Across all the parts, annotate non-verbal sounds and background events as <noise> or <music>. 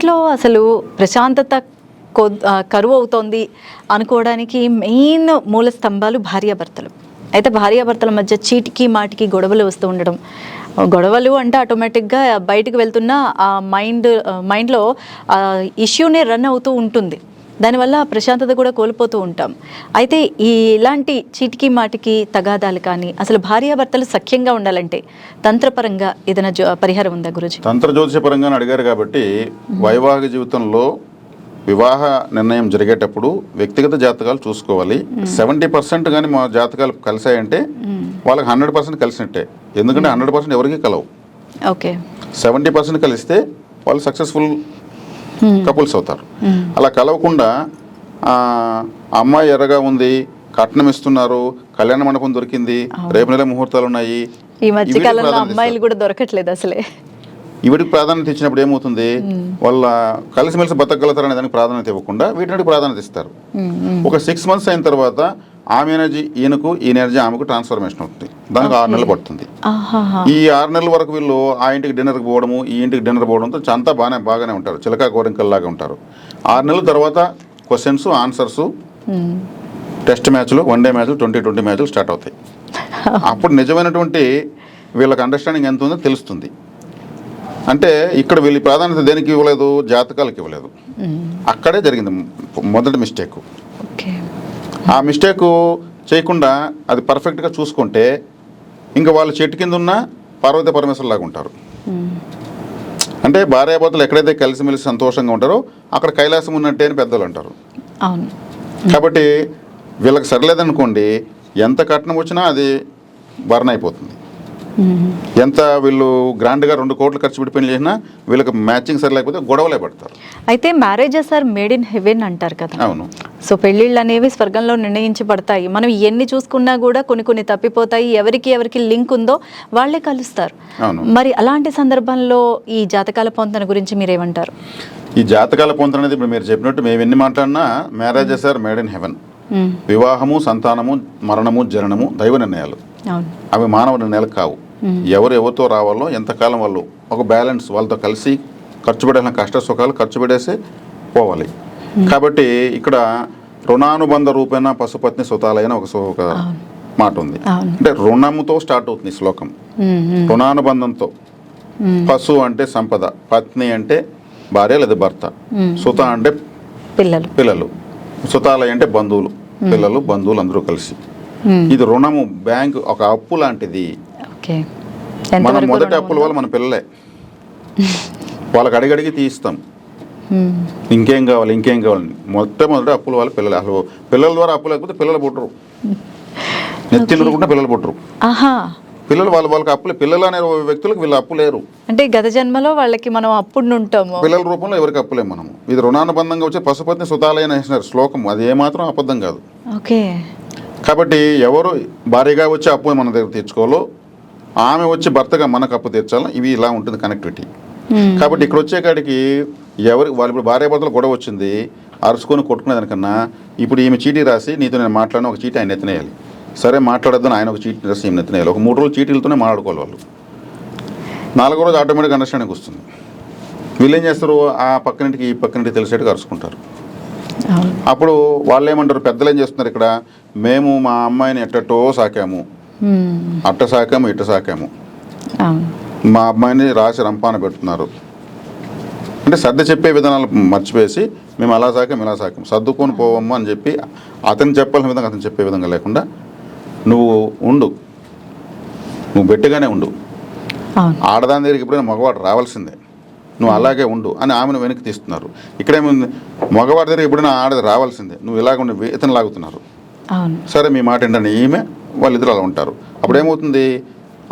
ఇంట్లో అసలు ప్రశాంతత కొ- కరువు అవుతోంది అనుకోవడానికి మెయిన్ మూల స్తంభాలు భార్యాభర్తలు. అయితే భార్యాభర్తల మధ్య చీటికి మాటికి గొడవలు వస్తూ ఉండడం. గొడవలు అంటే ఆటోమేటిక్గా బయటకు వెళ్తున్న ఆ మైండ్ మైండ్లో ఇష్యూనే రన్ అవుతూ ఉంటుంది. దానివల్ల ఆ ప్రశాంతత కూడా కోల్పోతూ ఉంటాం. అయితే ఈ ఇలాంటి చీటికి మాటికి తగాదాలు కానీ అసలు భార్యాభర్తలు సఖ్యంగా ఉండాలంటే తంత్రపరంగా ఏదైనా జో- పరిహారం ఉందా గురుజీ? తంత్ర జ్యోతిషపరంగా అడిగారు కాబట్టి వైవాహిక జీవితంలో వివాహ నిర్ణయం జరిగేటప్పుడు వ్యక్తిగత జాతకాలు చూసుకోవాలి. సెవెంటీ పర్సెంట్ కానీ మా జాతకాలు కలిసాయంటే వాళ్ళకి హండ్రెడ్ పర్సెంట్ కలిసినట్టే. ఎందుకంటే హండ్రెడ్ పర్సెంట్ ఎవరికి కలవు. ఓకే. సెవెంటీ పర్సెంట్ కలిస్తే వాళ్ళు సక్సెస్ఫుల్ కపుల్స్ అవుతారు. మ్మ్. అలా కలవకుండా ఆ, అమ్మాయి ఎర్రగా ఉంది కట్నం ఇస్తున్నారు కళ్యాణ మండపం దొరికింది రేపు నెల ముహూర్తాలు ఉన్నాయి ఈ మధ్య కాలంలో అమ్మాయిలు కూడా దొరకట్లేదు అసలే. ఈవిడికి ప్రాధాన్యత ఇచ్చినప్పుడు ఏమవుతుంది? వాళ్ళ కలిసిమెలిసి బతకగలుగుతారనే దానికి ప్రాధాన్యత ఇవ్వకుండా వీటికి ప్రాధాన్యత ఇస్తారు. ఒక సిక్స్ మంత్స్ అయిన తర్వాత ఆమె ఎనర్జీ ఈయనకు ఈ ఎనర్జీ ఆమెకు ట్రాన్స్ఫర్మేషన్ అవుతుంది. దానికి ఆరు నెలలు పడుతుంది. ఈ ఆరు నెలల వరకు వీళ్ళు ఆ ఇంటికి డిన్నర్కి పోవడము ఈ ఇంటికి డిన్నర్ పోవడంతో అంతా బాగానే బాగానే ఉంటారు. చిలకా కోరింకల్లాగా ఉంటారు. ఆరు నెలల తర్వాత క్వశ్చన్స్ ఆన్సర్స్. టెస్ట్ మ్యాచ్లు వన్ డే మ్యాచ్లు ట్వంటీ ట్వంటీ మ్యాచ్లు స్టార్ట్ అవుతాయి. <laughs> అప్పుడు నిజమైనటువంటి వీళ్ళకి అండర్స్టాండింగ్ ఎంత ఉందో తెలుస్తుంది. అంటే ఇక్కడ వీళ్ళ ప్రాధాన్యత దేనికి ఇవ్వలేదు జాతకాలకు ఇవ్వలేదు. అక్కడే జరిగింది మొదటి మిస్టేక్ ఆ మిస్టేక్ చేయకుండా అది పర్ఫెక్ట్గా చూసుకుంటే ఇంకా వాళ్ళు చెట్టు కింద ఉన్న పార్వతీ పరమేశ్వర్ లాగా ఉంటారు. అంటే భార్యాభర్తలు ఎక్కడైతే కలిసిమెలిసి సంతోషంగా ఉంటారో అక్కడ కైలాసం ఉన్నట్టే అని పెద్దలు అంటారు కాబట్టి వీళ్ళకి సరిలేదనుకోండి ఎంత కట్నం వచ్చినా అది బర్న్ అయిపోతుంది. ఎంత వీళ్ళు గ్రాండ్గా రెండు కోట్లు ఖర్చు పెట్టి చేసినా వీళ్ళకి మ్యాచింగ్ సరిలేకపోతే గొడవలే పడతారు. అయితే marriages are made in heaven అంటారు కదా. అవును. సో పెళ్ళిళ్ళు అనేవి స్వర్గంలో నిర్ణయించబడతాయి. మనం ఎన్ని చూసుకున్నా కూడా కొన్ని కొన్ని తప్పిపోతాయి. ఎవరికి ఎవరికి లింక్ ఉందో వాళ్ళే కలుస్తారు. అవును. మరి అలాంటి సందర్భంలో ఈ జాతకాల పొంతన గురించి మీరేమంటారు? ఈ జాతకాల పొంతన అనేది ఇప్పుడు మీరు చెప్పినట్టు మేము ఎన్ని మాట్లాడినా marriages are made in heaven. వివాహము సంతానము మరణము జననము దైవ నిర్ణయాలు. అవి మానవ నిర్ణయాలు కావు. ఎవరు ఎవరితో రావాలో ఎంతకాలం వాళ్ళు ఒక బ్యాలెన్స్ వాళ్ళతో కలిసి ఖర్చు పెట్టాల్సిన కష్ట సుఖాలు ఖర్చు పెట్టేసి పోవాలి. కాబట్టి ఇక్కడ రుణానుబంధ రూపేణ పశుపత్ని సుతాలైన ఒక ఒక మాట ఉంది. అంటే రుణముతో స్టార్ట్ అవుతుంది శ్లోకం. రుణానుబంధంతో. పశు అంటే సంపద పత్ని అంటే భార్య లేదా భర్త. సుత అంటే పిల్లలు. పిల్లలు. సుతాలయ అంటే బంధువులు. పిల్లలు బంధువులు అందరూ కలిసి. ఇది రుణము బ్యాంక్ ఒక అప్పు లాంటిది. మనం మొదటి అప్పుల? వల్ల మన పిల్లలే. <laughs> వాళ్ళకి అడిగడిగి తీయిస్తాం. మ్మ్. ఇంకేం కావాలి ఇంకేం కావాలి? మొత్తం మొదటి అప్పుల వల్ల పిల్లలు. అసలు పిల్లల ద్వారా అప్పు లేకపోతే పిల్లలు పుట్టరు. <laughs> నెత్తి నూరుకుంటే పిల్లలు పుట్టరు. పిల్లలు వాళ్ళ వాళ్ళకి అప్పులు. పిల్లలు అనే వ్యక్తులకు వీళ్ళు అప్పు లేరు. అంటే గత జన్మలో వాళ్ళకి మనం అప్పుడు ఉంటాము పిల్లల రూపంలో ఎవరికి అప్పులేం మనము. ఇది రుణానుబంధంగా వచ్చే పశుపతిని వేసినారు శ్లోకం అది ఏమాత్రం అబద్ధం కాదు. ఓకే. కాబట్టి ఎవరు భారీగా వచ్చి అప్పు మన దగ్గర తెచ్చుకోవాలో ఆమె వచ్చి భర్తగా మనకు అప్పు తీర్చాలి? ఇవి ఇలా ఉంటుంది కనెక్టివిటీ మ్మ్. కాబట్టి ఇక్కడ వచ్చే కాడికి ఎవరు వాళ్ళు ఇప్పుడు భార్యాభర్తలు గొడవ వచ్చింది అరుచుకొని కొట్టుకునే దానికన్నా ఇప్పుడు ఈమె చీటీ రాసి నీతో నేను మాట్లాడిన ఒక చీటీ ఆయన ఎత్తనేయాలి. సరే మాట్లాడొద్దని ఆయన ఒక చీటీ రాసి ఈమె ఎత్తనేయాలి. ఒక మూడు రోజులు చీటీలతోనే మాట్లాడుకోవాలి వాళ్ళు. నాలుగో రోజు ఆటోమేటిక్ అండర్స్టాండింగ్ వస్తుంది. వీళ్ళు ఏం చేస్తారు? ఆ పక్కనింటికి ఈ పక్కనింటికి తెలిసేట్టుగా అరుచుకుంటారు అప్పుడు వాళ్ళు ఏమంటారు? పెద్దలు ఏం చేస్తున్నారు ఇక్కడ? మేము మా అమ్మాయిని ఎట్టటో సాకాము. అట్ట సాకాము ఇట్ట సాకాము. మా అమ్మాయిని రాసి రంపాన పెడుతున్నారు. అంటే సర్ది చెప్పే విధానాలు మర్చిపోయేసి మేము అలా సాకాం ఇలా సాకాం సర్దుకొని పోవమ్మ అని చెప్పి అతను చెప్పాల్సిన విధంగా అతను చెప్పే విధంగా లేకుండా నువ్వు ఉండు. నువ్వు గట్టిగానే ఉండు. ఆడదాని దగ్గరికి ఎప్పుడైనా మగవాడు రావాల్సిందే. నువ్వు అలాగే ఉండు అని ఆమెను వెనక్కి తీస్తున్నారు. ఇక్కడేముంది? మగవాడి దగ్గర ఎప్పుడైనా ఆడది రావాల్సిందే. నువ్వు ఇలాగ ఉండి ఇతను లాగుతున్నారు. సరే మీ మాట ఏంటంటే ఈమె వాళ్ళిద్దరు అలా ఉంటారు. అప్పుడు ఏమవుతుంది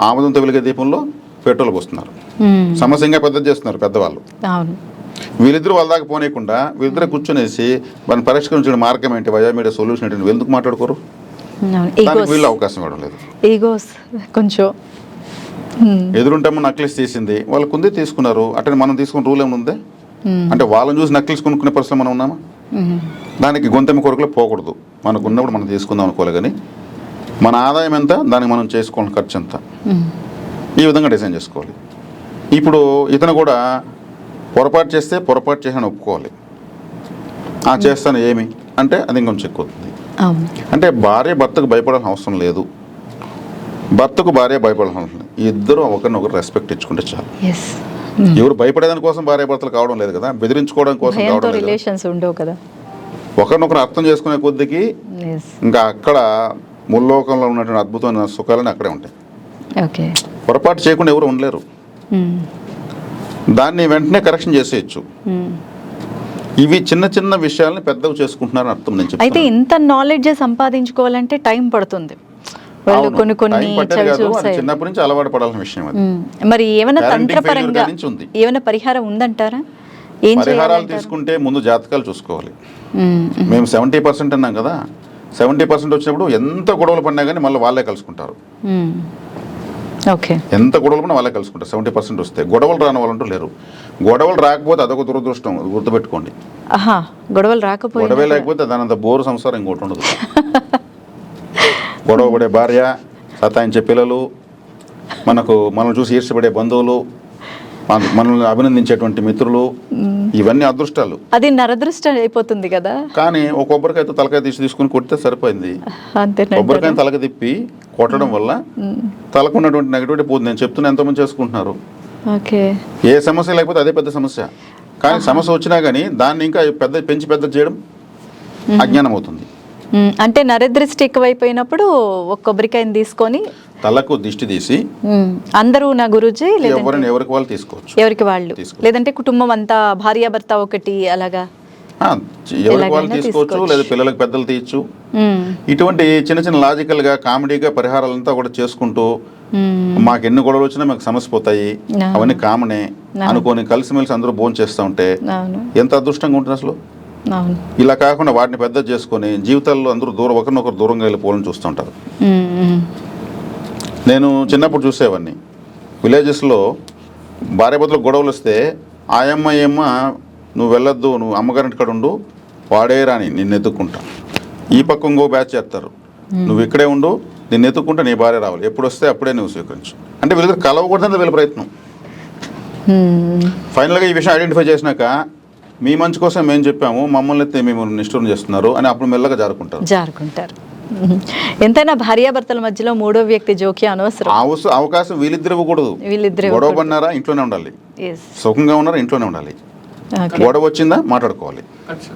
ఆముదంతో వెలిగే దీపంలో పెట్రోల్ పోస్తున్నారు. సమస్య ఇంకా పెద్దది చేస్తున్నారు పెద్దవాళ్ళు. వీళ్ళిద్దరు వాళ్ళ దాకా పోనీయకుండా వీళ్ళిద్దరే కూర్చునేసి వాళ్ళని పరిష్కరించిన మార్గం ఏంటి? వయా మీడియా సొల్యూషన్ ఏంటి? ఎందుకు మాట్లాడుకోరు? వీళ్ళు అవకాశం ఇవ్వడం లేదు. ఈగోస్ కొంచెం. ఎదురుంటేమో నక్లీస్ తీసింది వాళ్ళకు ఉంది తీసుకున్నారు. అంటే మనం తీసుకున్న రూల్ ఏముంది మ్మ్. అంటే వాళ్ళని చూసి నక్లీస్ కొనుక్కునే పరిస్థితి మనం ఉన్నామా. దానికి గొంతెమ్మ కొరకులో పోకూడదు. మనకు ఉన్నప్పుడు మనం తీసుకుందాం అనుకోవాలి కానీ మన ఆదాయం ఎంత దానికి మనం చేసుకోవాలి ఖర్చు ఎంత. ఈ విధంగా డిజైన్ చేసుకోవాలి. ఇప్పుడు ఇతను కూడా పొరపాటు చేస్తే పొరపాటు చేసిన ఒప్పుకోవాలి. ఆ చేస్తాను ఏమి? అంటే అది ఇంకొంచెం ఎక్కువ అంటే భార్య భర్తకు భయపడాల్సిన అవసరం లేదు. భర్తకు భార్య భయపడాల్సిన అవసరం లేదు. ఇద్దరు ఒకరినొకరు రెస్పెక్ట్ ఇచ్చుకుంటే చాలు. ఎవరు భయపడేదాని కోసం భార్య భర్తలు కావడం లేదు కదా బెదిరించుకోవడం కోసం కావడం. రిలేషన్స్ ఉండవు కదా. ఒకరినొకరు అర్థం చేసుకునే కొద్దికి ఇంకా అక్కడ ముల్లోకంలో ఉన్నటువంటి అద్భుతమైన సుఖాలని అక్కడే ఉంటాయి. ఓకే పొరపాటు చేయకుండా ఎవరు ఉండలేరు. దాన్ని వెంటనే కరెక్షన్ చేసేయచ్చు. ఇవి చిన్న చిన్న విషయాల్ని పెద్దవి చేసుకుంటున్నారని అర్థం నేను అయితే ఇంత నాలెడ్జ్ సంపాదించుకోవాలంటే టైం పడుతుంది. వాళ్ళు కొన్ని కొన్ని చిన్నప్పటి నుంచి అలవాటు పడాల్సిన విషయం అది. మరి ఏమైనా తంత్రపరంగా. ఏమైనా పరిహారం ఉందంటారా? ఏం పరిహారాలు తీసుకుంటే ముందు జాతకాలు చూసుకోవాలి. మ్మ్. సెవెంటీ పర్సెంట్ అన్నాం కదా సెవెంటీ పర్సెంట్ వచ్చినప్పుడు ఎంత గొడవలు పడినా కానీ మళ్ళీ వాళ్ళే కలుసుకుంటారు. ఓకే. ఎంత గొడవలు పడినా వాళ్ళే కలుసుకుంటారు. సెవెంటీ పర్సెంట్ వస్తే గొడవలు రాని వాళ్ళంటూ లేరు. గొడవలు రాకపోతే అదొక దురదృష్టం గుర్తుపెట్టుకోండి. గొడవలు గొడవే రాకపోయినా లేకపోతే దానంత బోరు సంసారం ఇంకోటి ఉండదు. <laughs> గొడవ పడే భార్య సతాయించే పిల్లలు మనకు మనల్ని చూసి ఈర్షపడే బంధువులు మన- మనల్ని అభినందించేటువంటి మిత్రులు ఇవన్నీ అదృష్టాలు. అది నరదృష్టం అయిపోతుంది కదా. కానీ ఒక కొబ్బరికాయతో తలకాయ తీసి తీసుకుని కొడితే సరిపోయింది? కొబ్బరికాయ తలక తిప్పి కొట్టడం వల్ల. తలకున్నటువంటి నెగటివిటీ పోతుంది. నేను చెప్తున్నా ఎంతోమంది చేసుకుంటున్నారు. ఏ సమస్య లేకపోతే అదే పెద్ద సమస్య. కానీ సమస్య వచ్చినా కానీ దాన్ని ఇంకా పెద్ద పెంచి పెద్ద చేయడం అజ్ఞానం అవుతుంది. అంటే నరదృష్టి ఎక్కువైపోయినప్పుడు ఒక కొబ్బరికాయని తీసుకొని తలకు దిష్టి తీసి. అందరూ నా గురుజీ ఎవరిని ఎవరికి వాళ్ళు తీసుకోవచ్చు ఎవరికి వాళ్ళు. లేదంటే కుటుంబం అంతా భార్యాభర్త ఒకటి అలాగా ఎవరికి వాళ్ళు తీసుకోవచ్చు. లేదా పిల్లలకు పెద్దలు తీయచ్చు. ఇటువంటి చిన్న చిన్న లాజికల్గా కామెడీగా పరిహారాలంతా కూడా చేసుకుంటూ. మాకు ఎన్ని గొడవలు వచ్చినా మాకు సమస్య పోతాయి. అవన్నీ కామనే. అనుకొని కలిసిమెలిసి అందరూ భోజనం చేస్తూ ఉంటే ఎంత అదృష్టంగా ఉంటుంది అసలు ఇలా కాకుండా వాటిని పెద్ద చేసుకొని జీవితాల్లో అందరూ దూరం ఒకరినొకరు దూరంగా వెళ్ళిపోవాలని చూస్తుంటారు. నేను చిన్నప్పుడు చూసేవాడిని విలేజెస్లో భార్యాభర్తలకు గొడవలు వస్తే ఆయమ్మ ఏమ్మ నువ్వు వెళ్ళొద్దు నువ్వు అమ్మగారింటి కాడ ఉండు వాడే రాని నిన్ను ఎత్తుక్కుంటా. ఈ పక్క ఇంకో బ్యాచ్ చేస్తారు. నువ్వు ఇక్కడే ఉండు నిన్ను ఎత్తుక్కుంటా నీ భార్య రావాలి. ఎప్పుడు వస్తే అప్పుడే నువ్వు స్వీకరించు. అంటే వీళ్ళకి కలవకూడదని వీళ్ళ ప్రయత్నం. ఫైనల్గా ఈ విషయం ఐడెంటిఫై చేసినాక మీ మంచి కోసం మేము చెప్పాము మమ్మల్ని అయితే మేము నిష్ఠూరం చేస్తున్నారు అని అప్పుడు మెల్లగా జారుకుంటారు. జారుకుంటారు. <laughs> ఎంతైనా భార్యాభర్తల మధ్యలో మూడో వ్యక్తి జోక్యం అనవసరం. అవస- అవకాశం వీళ్ళిద్దరు ఇవ్వకూడదు. వీళ్ళిద్దరు గొడవ పడినారా ఇంట్లోనే ఉండాలి. సుఖంగా ఉన్నారా ఇంట్లోనే ఉండాలి. ఓకే గొడవ వచ్చిందా? మాట్లాడుకోవాలి. అచ్చా